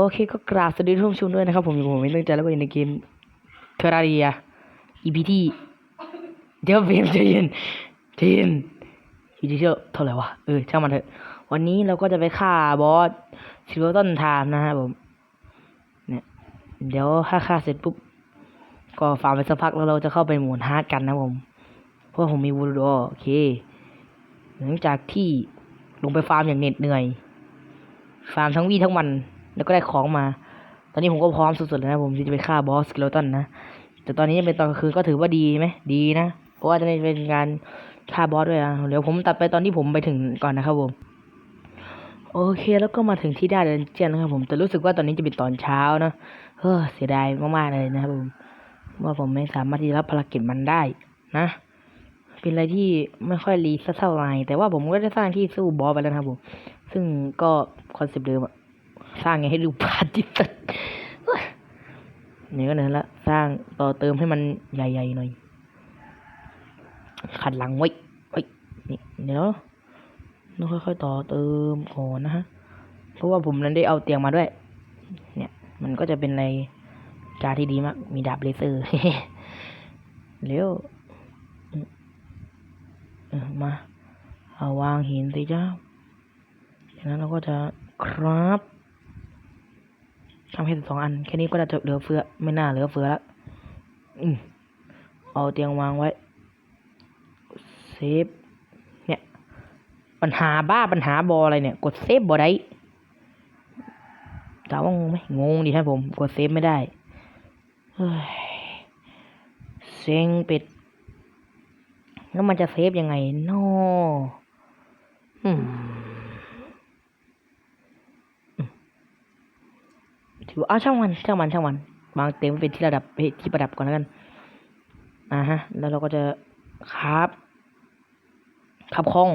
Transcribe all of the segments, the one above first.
โอเคก็กราบสวัสดีทุกผู้ชมด้วยนะครับ ผมอยู่กับผมไม่ตั้งใจแล้วก็อยู่ในเกมเทอร์ราเรีย EP ที่เดี๋ยวเฟรมใจเย็นใจเย็น EP ที่เท่าไหร่วะเออช่างมันเถอะ วันนี้เราก็จะไปฆ่าบอสซิลเวอร์ตันไทม์นะครับผมเนี่ยเดี๋ยวถ้าฆ่าเสร็จปุ๊บก็ฟาร์มไปสักพักแล้วเราจะเข้าไปหมุนฮาร์ดกันนะผม เพราะผมมีวูดโอเค หลังจากที่ลงไปฟาร์มอย่างเหน็ดเหนื่อย ฟาร์มทั้งวี่ทั้งวัน แล้วก็ได้ของมา ตอนนี้ผมก็พร้อมสุดๆแล้วนะผมที่จะไปฆ่าบอสสเกลตันนะ แต่ตอนนี้ยังเป็นตอนกลางคืนก็ถือว่าดีไหมดีนะ เพราะว่าจะได้เป็นการฆ่าบอสด้วยอะเดี๋ยวผมตัดไปตอนที่ผมไปถึงก่อนนะครับผม โอเคแล้วก็มาถึงที่ได้เดนเจียนนะครับผมแต่รู้สึกว่าตอนนี้จะเป็นตอนเช้านะเฮ้อเสียดายมากๆเลยนะครับผมว่าผมไม่สามารถที่จะรับภารกิจมันได้นะเป็นอะไรที่ไม่ค่อยรีสักเท่าไหร่แต่ว่าผมก็ได้สร้างที่สู้บอสไปแล้วนะครับผม ซึ่งก็คอนเซปต์เดิมอะ สร้างไงให้ดูพาดิสุดนี่ก็นั่นละสร้างต่อเติมให้มันใหญ่ๆหน่อยขัดหลังไว้ไว้นี่เดี๋ยวต้องค่อยๆต่อเติมก่อนนะฮะเพราะว่าผมนั้นได้เอาเตียงมาด้วย เนี่ย มันก็จะเป็นอะไรการที่ดีมาก มีดาบเลเซอร์เร็วเออมาเอาวางหินสิจ้าจากนั้นเราก็จะครับ ทำแค่สองอัน แค่นี้ก็จะเหลือเฟือ ไม่น่าเหลือเฟือแล้วอืมเอาเตียงวางไว้เซฟเนี่ยปัญหาบ้าปัญหาบออะไรเนี่ย กดเซฟบอได้ถามว่างงไหมงงดิท่านผม กดเซฟไม่ได้เฮ้ยเซ็งเป็ดแล้วมันจะเซฟยังไงนออืมอืมถื อว่อ้าวช่างมันช่างมันช่างมันวางเต็มเป็นที่ระดับเอ้ที่ประดับก่อนแล้วกันอ่าฮะ แล้วเราก็จะคาบคาบของ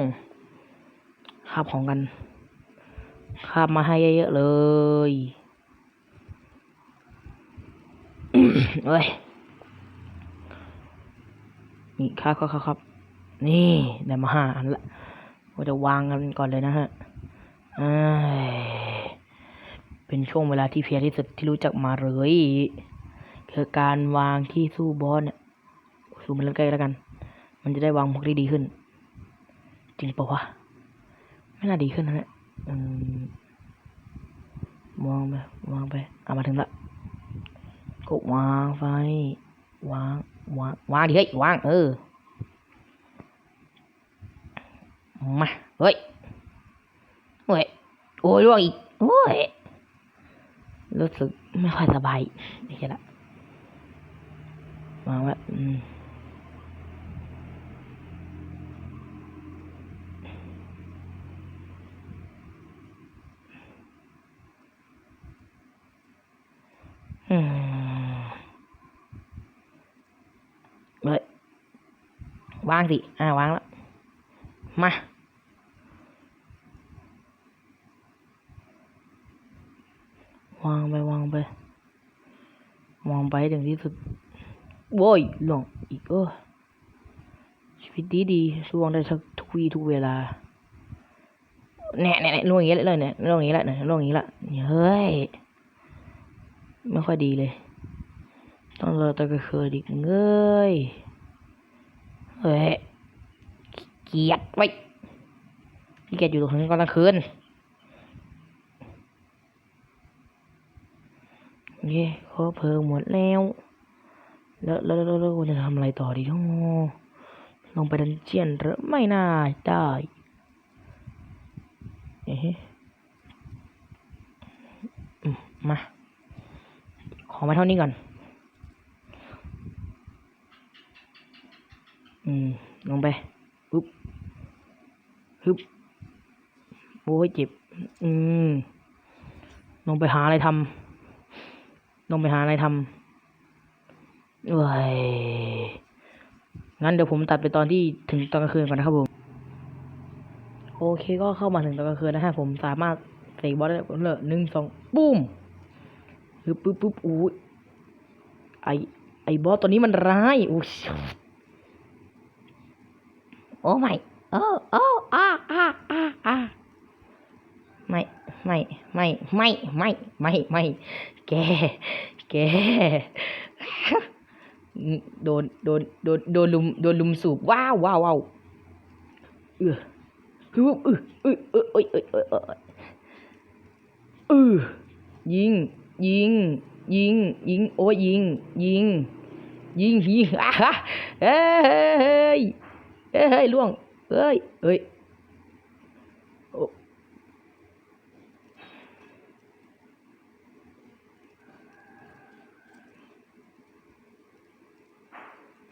คาบของกันคาบมาให้เยอะๆเลยเอ้ยนี่ครับครับครับ นี่ได้มาห้าอันละก็จะวางกันก่อนเลยนะฮะอ้ย เป็นช่วงเวลาที่เพียที่สุดที่รู้จักมาเลยคือการวางที่สู้บอสเนี่ยสู้มันใกล้แล้วกัน มันจะได้วางพวกที่ดีขึ้น จริงปะวะไม่น่าดีขึ้นนะเนี่ยมวางไปวางไปเอามาถึงละก็วางไฟวางวางวางดิเฮ้ยวางเออมาเฮ้ยเฮ้ยโอ้ยร่วงอีกโอ้ย รู้สึกไม่ค่อยสบายนี่ใช่ละวางไว้อืมอืมเฮ้ยวางสิ อ่าวางแล้ว มา วางไปวางไป วางไปถึงที่สุดโว้ยหลงอีกเออชีวิตดีดีช่วงได้สักทุกวีทุกเวลาแน่แน่แน่ล่วงอย่างนี้เลยเนี่ยลงอย่างนี้แหละเนี่ยลงอย่างนี้ละเฮ้ยไม่ค่อยดีเลย ต้องรอตะกระเคยดิเงยเฮ้ยเกียดไว้เกียจอยู่ตรงนี้ก็กลางคืน โอเคขอเพลิงหมดแล้ว แล้วแล้วแล้วแล้วเราจะทำอะไรต่อดีท้อลงไปดันเจียนหรือไม่น่าได้เอ๊ะอืมมา ขอมาเท่านี้ก่อน อืม ลงไปฮึบฮึบโอ้ยเจ็บ อืม ลงไปหาอะไรทำ ลงไปหาอะไรทำเอ้ยงั้นเดี๋ยวผมตัดไปตอนที่ถึงตอนกลางคืนก่อนนะครับผมโอเคก็เข้ามาถึงตอนกลางคืนนะฮะผมสามารถเสกบอลได้เลยหนึ่งสองปุ้มฮึบปุ๊บปุ๊บอู้ยไอไอบอสตัวนี้มันร้ายอู้โอ้ไม่โอ้โอ้อาอาอาอา ไม่ไม่ไม่ไม่ไม่ไม่แก แก โดนโดนโดนโดนลุมโดนลุมสูบว้าวว้าวว้าวเออฮึบเออเออเออเออเออเออเออเออยิงยิงยิงยิงโอ้ยยิงยิงยิงยิงอะฮะเอ้ยเอ้ยเฮ้ยล่วงเอ้ยเอ้ย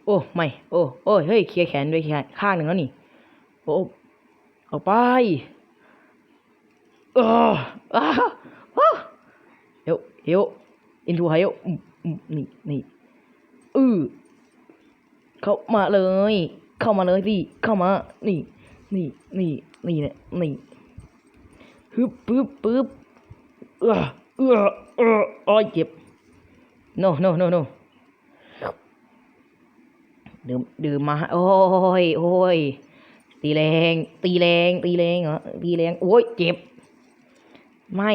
โอ้ไม่ โอ้โอ้เฮ้ยเคลียร์แขนด้วยแขนข้างหนึ่งแล้วนี่ โอ้ออกไปเอออ้าว้าวเฮวเฮวอินทูไฮเฮวอืมอืมนี่นี่อือเข้ามาเลย เข้ามาเลยสิเข้ามา นี่ นี่นี่นี่เนี่ยนี่ฮึบปึ๊บปึ๊บเออเออเออโอ้ยเจ็บ no no no no ดื่มดื่มมา โอ้ยโอ้ยตีแรง ตีแรง ตีแรงเหรอตีแรงโอ้ยเจ็บ ไม่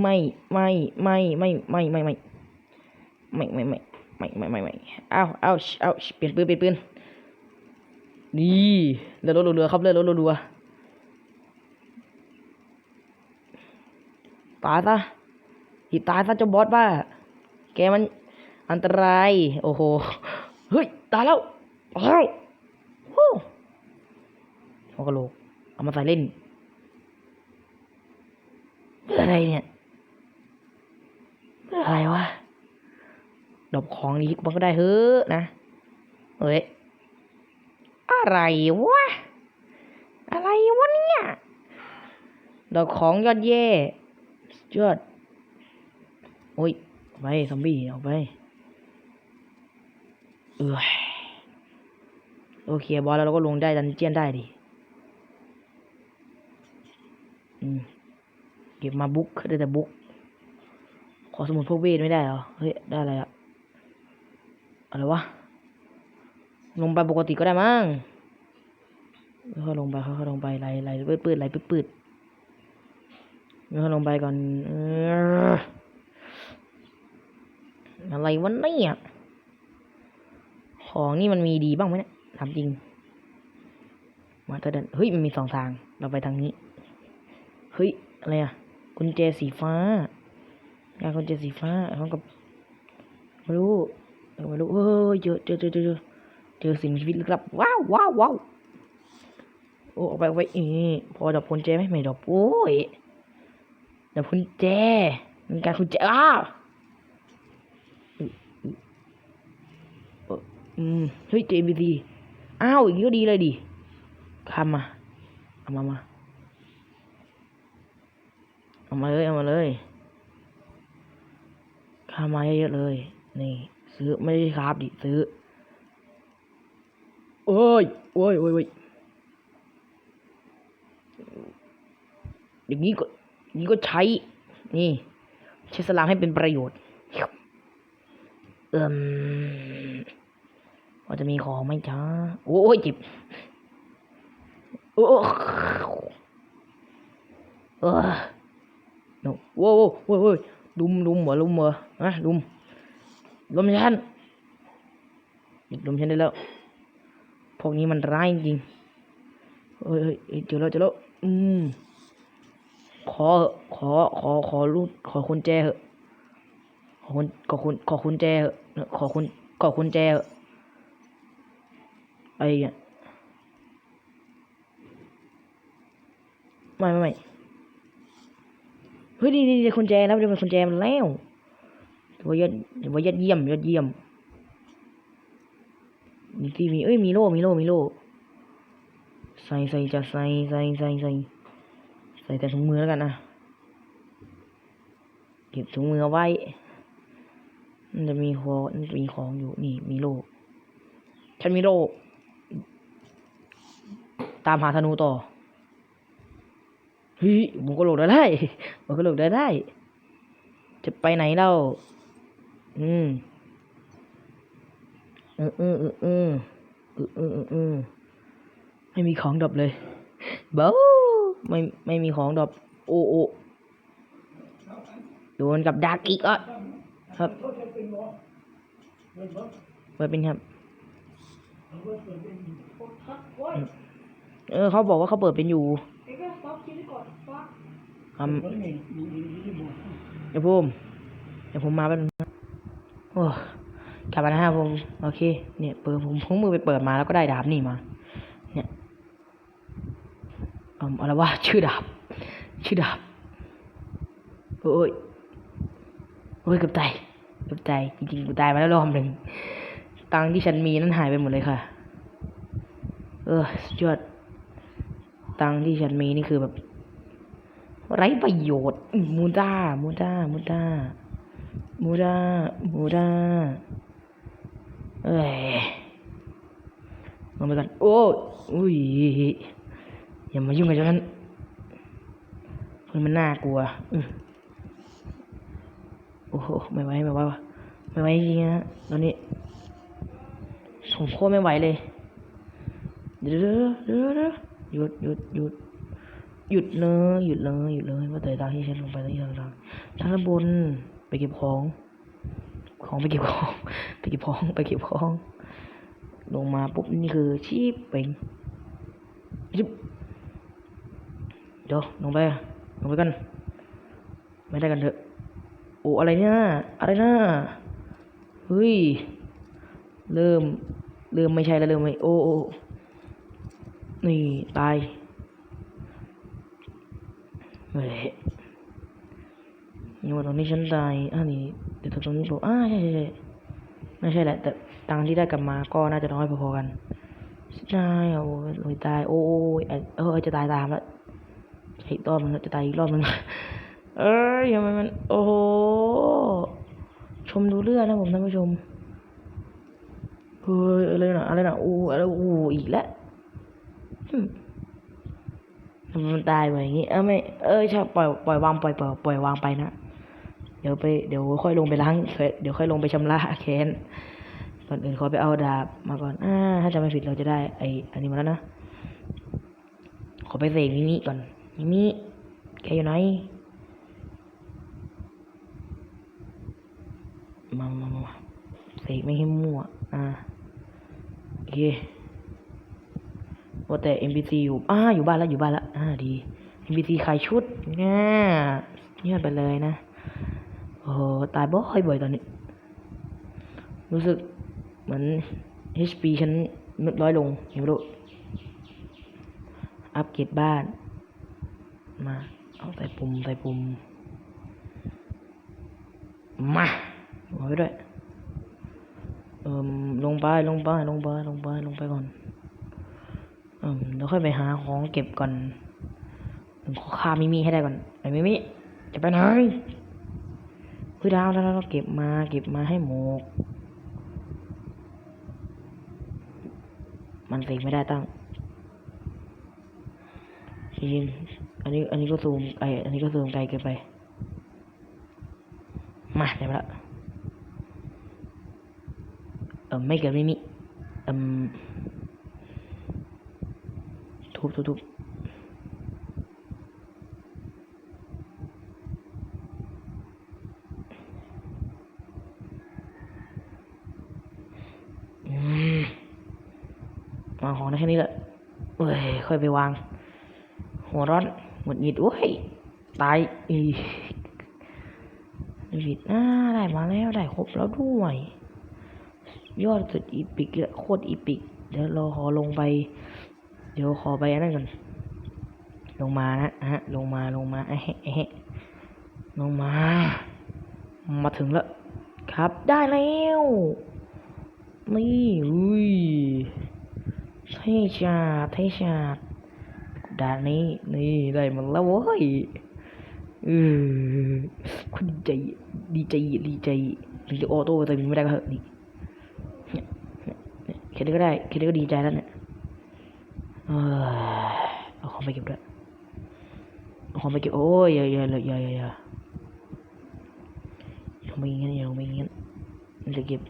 ไม่ไม่ไม่ไม่ไม่ไม่ไม่ไม่ไม่ไม่ไม่ไม่ไม่ไม่เอาเอาเอาเปลี่ยนปืนเปลี่ยนปืนนี่เรือรถเรือครับเรือรถเรือตายซะอีตายซะเจ้าบอสว่าแกมันอันตราย โอ้โห เฮ้ย ตายแล้ว ตายแล้วโอ้หัวกะโหลก เอามาใส่เล่นเพื่ออะไรเนี่ยเพื่ออะไรวะดอกของนี้มันก็ได้เฮ้อนะเฮ้ยอะไรวะ อะไรวะเนี่ยดอกของยอดเย่สุดยอดโอ้ยไปซอมบี้ออกไป เออ โอเคบอสแล้วเราก็ลงได้ดันเจียนได้ดิเก็บมาบุ๊กได้แต่บุ๊กขอสมุดพวกเวทไม่ได้เหรอ เฮ้ย ได้อะไรอะอะไรวะ ลงไปปกติก็ได้มั้งค่อยลงไปค่อยลงไปไหลไหลปืดปืดไหลปืดปืดค่อยลงไปก่อนเอออะไรวะเนี่ย ของนี่มันมีดีบ้างไหมเนี่ย ถามจริง มาต่เดินเฮ้ยมันมีสองทาง เราไปทางนี้ เฮ้ย อะไรอะกุญแจสีฟ้างานกุญแจสีฟ้าเขากับไม่รู้ไม่รู้เฮ้ยเจอเจอเจอเจอเจอเจอสิ่งมีชีวิตลึกลับ ว้าวว้าวว้าวโอ้ออกไปออกไปอีพอดับกุญแจไหมไม่ดับโอ้ยดับกุญแจมีการกุญแจอ้าวอืมเฮ้ยเจมีดี อ้าวอย่างนี้ก็ดีเลยดิคำมาเอามามาเอามาเลยเอามาเลยข้ามาเยอะๆเลย นี่ ซื้อไม่ได้ครับดิซื้อโอ้ยโอ้ยโอ้ยโอ้ยอย่างนี้ก็นี้ก็ใช้ นี่ ใช้สลามให้เป็นประโยชน์เอิ่ม ว่าจะมีของไหมจ้าโอ้ยจิบโอ้เออโน้โว้โว้โว้โว้ลุมลุมเหรอลุมเหรอฮะลุมลุมฉันหยุดลุมฉันได้แล้ว พวกนี้มันร้ายจริงเฮ้ยเฮ้ยเฮ้ยเจอแล้วเจอแล้วอืมขอขอขอขอรูดขอคุณแจเหอะขอคุณขอคุณขอคุณแจเหอะขอคุณขอคุณแจเหอะ ไอ้เงี้ยไม่ไม่ไม่เฮ้ยดีดีคุณแจแล้วเดี๋ยวมันคุณแจมันแล้วถือว่ายอดถือว่ายอดเยี่ยมยอดเยี่ยมมีที่มีเอ้ยมีโล่มีโล่มีโล่ใส่ใส่จะใส่ใส่ใส่ใส่ใส่แต่ถุงมือแล้วกันนะเก็บถุงมือเอาไว้มันจะมีของมันจะมีของอยู่นี่มีโล่ฉันมีโล่ ตามหาธนูต่อเฮ้ยมันก็หลบได้ได้มันก็หลบได้ได้ จะไปไหนเล่า อืมอืมอืมอืมอืมอืมอืมไม่มีของดับเลยบ้าไม่ไม่มีของดับโอโอโดนกับดักอีกอะครับเปิดเป็นครับ เออเขาบอกว่าเขาเปิดเป็นอยู่ครับเดี๋ยวผมเดี๋ยวผมมาแป๊บนึงนะโอ้กลับมานะครับผมโอเค เนี่ยเปิดผมพุ่งมือไปเปิดมาแล้วก็ได้ดาบนี่มา เนี่ยอืมอะไรวะชื่อดาบ ชื่อดาบโอ้ยโอ้ยเกือบตายเกือบตายจริงๆกูตายมาแล้วรอบหนึ่งตังค์ที่ฉันมีนั้นหายไปหมดเลยค่ะ เออสุดยอด ตังที่ฉันมีนี่คือแบบ ไร้ประโยชน์มูด้ามูด้ามูด้ามูด้ามูด้าเอ้ยลงไปก่อนโอ้ยอุ้ยอย่ามายุ่งกับฉันมันมันน่ากลัวโอ้โหไม่ไหวไม่ไหววะไม่ไหวจริงนะตอนนี้ผมโคตรไม่ไหวเลยเดี๋ยวเดี๋ยวเดี๋ยวเดี๋ยว หยุดหยุดหยุดหยุดเลยหยุดเลยหยุดเลยว่าแต่ทาที่ฉันลงไปทางที่ทางทางทางด้นบนไปเก็บของ ของไปเก็บของ ไปเก็บของไปเก็บของ ลงมาปุ๊บนี่คือชีพเป็นยิบเดี๋ยวลงไปลงไปกัน ไม่ได้กันเถอะโอ้อะไรเนี่ยอะไรนะเฮ้ยเริ่มเริ่มไม่ใช่แล้วเริ่มไม่โอ้โอ้ นี่ตายเฮ้ยนี่ว่าตรงนี้ฉันตายอ่านี่เดี๋ยวตรงนี้โผล่อ่าใช่ใช่ใช่ไม่ใช่แหละ แต่ตังที่ได้กลับมาก็น่าจะน้อยพอๆกันใช่โอ้ยโอ้ยตายโอ้ยเอ้ยเออจะตายตามแล้วอีกรอบนึงจะตายอีกรอบนึงเอ้ยทำไมมัน โอ้โห ชมดูเลือดนะผมท่านผู้ชม เฮ้ยอะไรนะอะไรนะอู้อะไรอู้อีกแล้ว มันตายไปอย่างงี้ เออไม่ เออใช่ปล่อยปล่อยวางปล่อยปล่อยปล่อยวางไปนะเดี๋ยวไปเดี๋ยวค่อยลงไปล้างเดี๋ยวค่อยลงไปชำระแค้นก่อนอื่นขอไปเอาดาบมาก่อนอ่าถ้าจำไม่ผิดเราจะได้ไออันนี้มาแล้วนะขอไปเสกมิมิก่อนมิมิแกอยู่ไหนมามามามาเสกไม่ให้มั่วอ่าโอเค ว่าแต่ NPC อยู่อ่าอยู่บ้านแล้วอยู่บ้านแล้วอ่าดี NPC ขายชุดเนี่ยเงียบไปเลยนะ โอ้โหตายบ่อยบ่อยตอนนี้ รู้สึกเหมือน HP ฉันลดน้อยลงเห็นไหมลูกอัปเกรดบ้าน มาเอาใส่ปุ่มใส่ปุ่มมาเอาไว้ด้วยเอ่มลงไปลงไปลงไปลงไปลงไปก่อน อ่มเดี๋ยวค่อยไปหาของเก็บก่อนผมขอฆ่ามิมิให้ได้ก่อนไอ้มิมิจะไปไหนเฮ้ยดาวดาวดาเก็บมา เก็บมาให้หมก มันเสกไม่ได้ตั้งจริงอันนี้ อันนี้ก็ซูมไออันนี้ก็ซูมไกลเกินไป มาเดี๋ยวละเออไม่เกิดไม่มีเอืม ทุบทุบทุบอืมวางของได้แค่นี้แหละเอ้ย ค่อยไปวาง หัวร้อนหงุดหงิดโอ้ย ตายอีไม่ผิดอ่าได้มาแล้ว ได้ครบแล้วด้วย ยอดสุดอีปิกเลยโคตรอีปิก เดี๋ยวเราขอลงไป ดี๋ยวขอไปอันนั้นก่อน ลงมานะฮะ ลงมาลงมาเอะเฮะเอะเฮะลงมา มาถึงแล้ว ครับได้แล้ว นี่อุ้ยเท่ชาดเท่ชาดด่านนี้ นี่ได้มันแล้วเว้ยเออคุณดีใจดีใจดีใจถึงจะออโต้แต่ไม่ได้ก็เหอะนี่เนี่ยเนี่ยแค่นี้ก็ได้แค่นี้ก็ดีใจแล้วเนี่ย เอาของไปเก็บด้วยเอาของไปเก็บโอ้ยอย่าอย่าอย่าอย่าอย่าลงไปอย่างงั้นอย่าลงไปอย่างงั้นจะเก็บ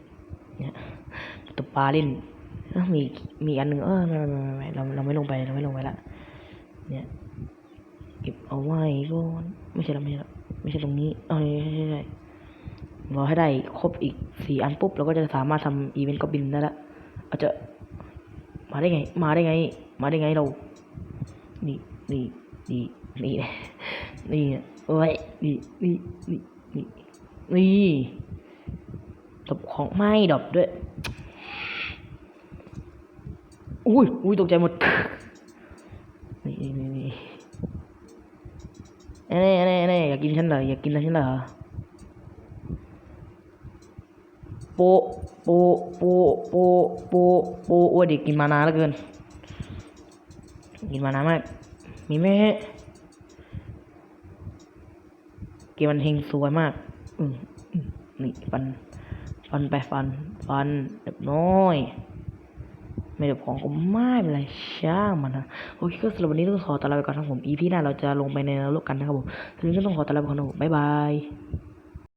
เนี่ยตบปลาเล่นมีมีอันหนึ่งเออไม่ไม่ไม่ไม่เราเราไม่ลงไปเราไม่ลงไปละเนี่ยเก็บเอาไว้ก่อนไม่ใช่เราไม่ใช่เราไม่ใช่ตรงนี้เอ้ยใช่ใช่ใช่รอให้ได้ครบอีกสี่อันปุ๊บเราก็จะสามารถทำอีเวนต์ก็บินได้ละเอาจะมาได้ไง มาได้ไง มาได้ไงเรา นี่นี่นี่นี่นี่เอ้ยนี่นี่นี่นี่นี่ดบของไม่ดบด้วย อุ้ยอุ้ยตกใจหมด นี่นี่นี่เน่เน่เน่อยากกินฉันเหรออยากกินฉันเหรอโปะโปโปโปโปโปโอ้ยเด็กกินมานานแล้วเกิน กินมานานมาก มีไหมเกมมันเฮงสวยมาก อืมนี่ฟัน ฟันไปฟัน ฟันเรียบน้อย ไม่ได้ของก็ไม่เป็นไรช่างมันนะโอเคก็สำหรับวันนี้ต้องขอตลาไปก่อนครับผม EP หน้าเราจะลงไปในนรกกันนะครับผมทีนี้ก็ต้องขอตลาไปก่อนนะครับผมบ๊ายบาย